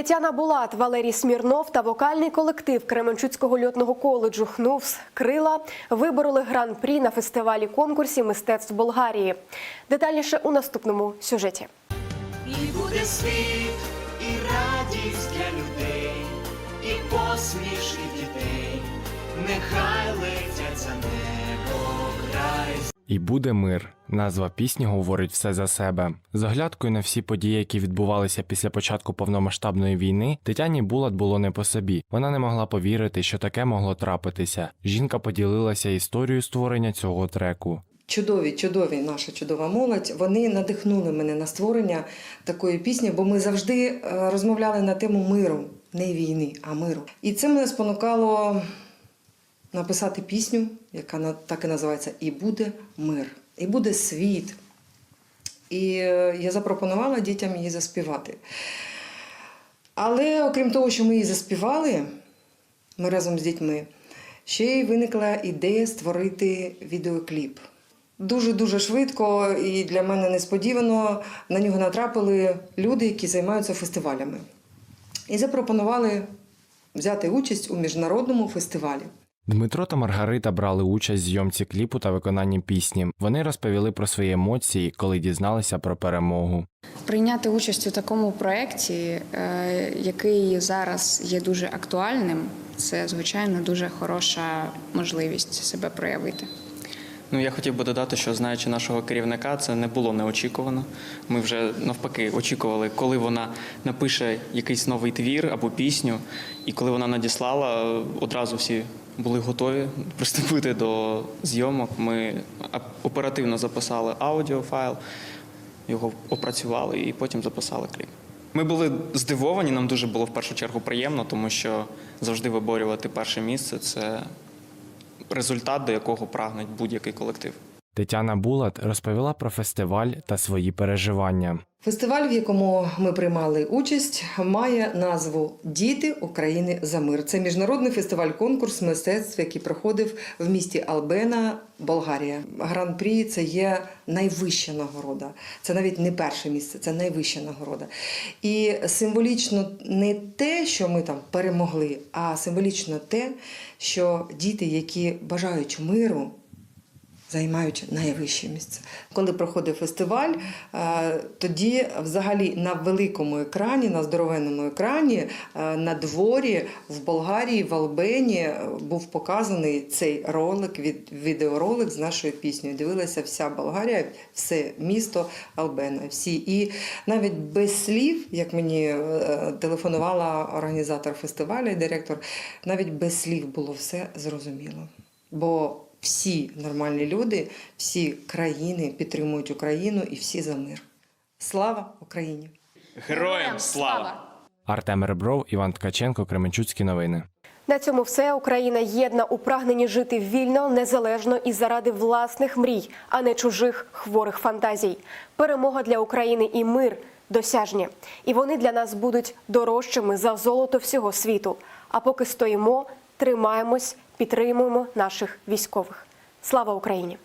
Тетяна Булат, Валерій Смірнов та вокальний колектив Кременчуцького льотного коледжу ХНУВС Крила вибороли гран-прі на фестивалі конкурсі мистецтв Болгарії. Детальніше у наступному сюжеті. І буде світ, і радість для людей, і посмішки дітей, нехай летять за край. І буде мир. Назва пісні говорить все за себе. З оглядкою на всі події, які відбувалися після початку повномасштабної війни, Тетяні Булат було не по собі. Вона не могла повірити, що таке могло трапитися. Жінка поділилася історією створення цього треку. Чудові, чудові, наша чудова молодь. Вони надихнули мене на створення такої пісні, бо ми завжди е, розмовляли на тему миру, не війни, а миру. І це мене спонукало написати пісню, яка так і називається І буде мир, і буде світ. І е, я запропонувала дітям її заспівати. Але окрім того, що ми її заспівали, ми разом з дітьми, ще й виникла ідея створити відеокліп. Дуже-дуже швидко і для мене несподівано на нього натрапили люди, які займаються фестивалями. І запропонували взяти участь у міжнародному фестивалі. Дмитро та Маргарита брали участь в зйомці кліпу та виконанні пісні. Вони розповіли про свої емоції, коли дізналися про перемогу. Прийняти участь у такому проєкті, е, який зараз є дуже актуальним, це звичайно дуже хороша можливість себе проявити. Ну, я хотів би додати, що знаючи нашого керівника, це не було неочікувано. Ми вже навпаки очікували, коли вона напише якийсь новий твір або пісню, і коли вона надіслала, одразу всі були готові приступити до зйомок. Ми оперативно записали аудіофайл, його опрацювали і потім записали кліп. Ми були здивовані, нам дуже було в першу чергу приємно, тому що завжди виборювати перше місце це результат, до якого прагнуть будь-який колектив. Тетяна Булат розповіла про фестиваль та свої переживання. Фестиваль, в якому ми приймали участь, має назву Діти України за мир. Це міжнародний фестиваль-конкурс мистецтв, який проходив в місті Албена, Болгарія. Гран-прі це є найвища нагорода. Це навіть не перше місце, це найвища нагорода. І символічно не те, що ми там перемогли, а символічно те, що діти, які бажають миру, займають найвище місце. Коли проходив фестиваль, е, тоді взагалі на великому екрані, на здоровенному екрані, е, на дворі в Болгарії, в Албені е, був показаний цей ролик, від відеоролик з нашою піснею. Дивилася вся Болгарія, все місто Албена. Всі. І навіть без слів, як мені телефонувала організатор фестивалю і директор, навіть без слів було все зрозуміло. Бо всі нормальні люди, всі країни підтримують Україну і всі за мир. Слава Україні! Героям слава! Артем Ребров, Іван Ткаченко, Кременчуцькі новини. На цьому все Україна єдна у прагненні жити вільно, незалежно і заради власних мрій, а не чужих хворих фантазій. Перемога для України і мир досяжні. І вони для нас будуть дорожчими за золото всього світу. А поки стоїмо, тримаємось, підтримуємо наших військових. Слава Україні!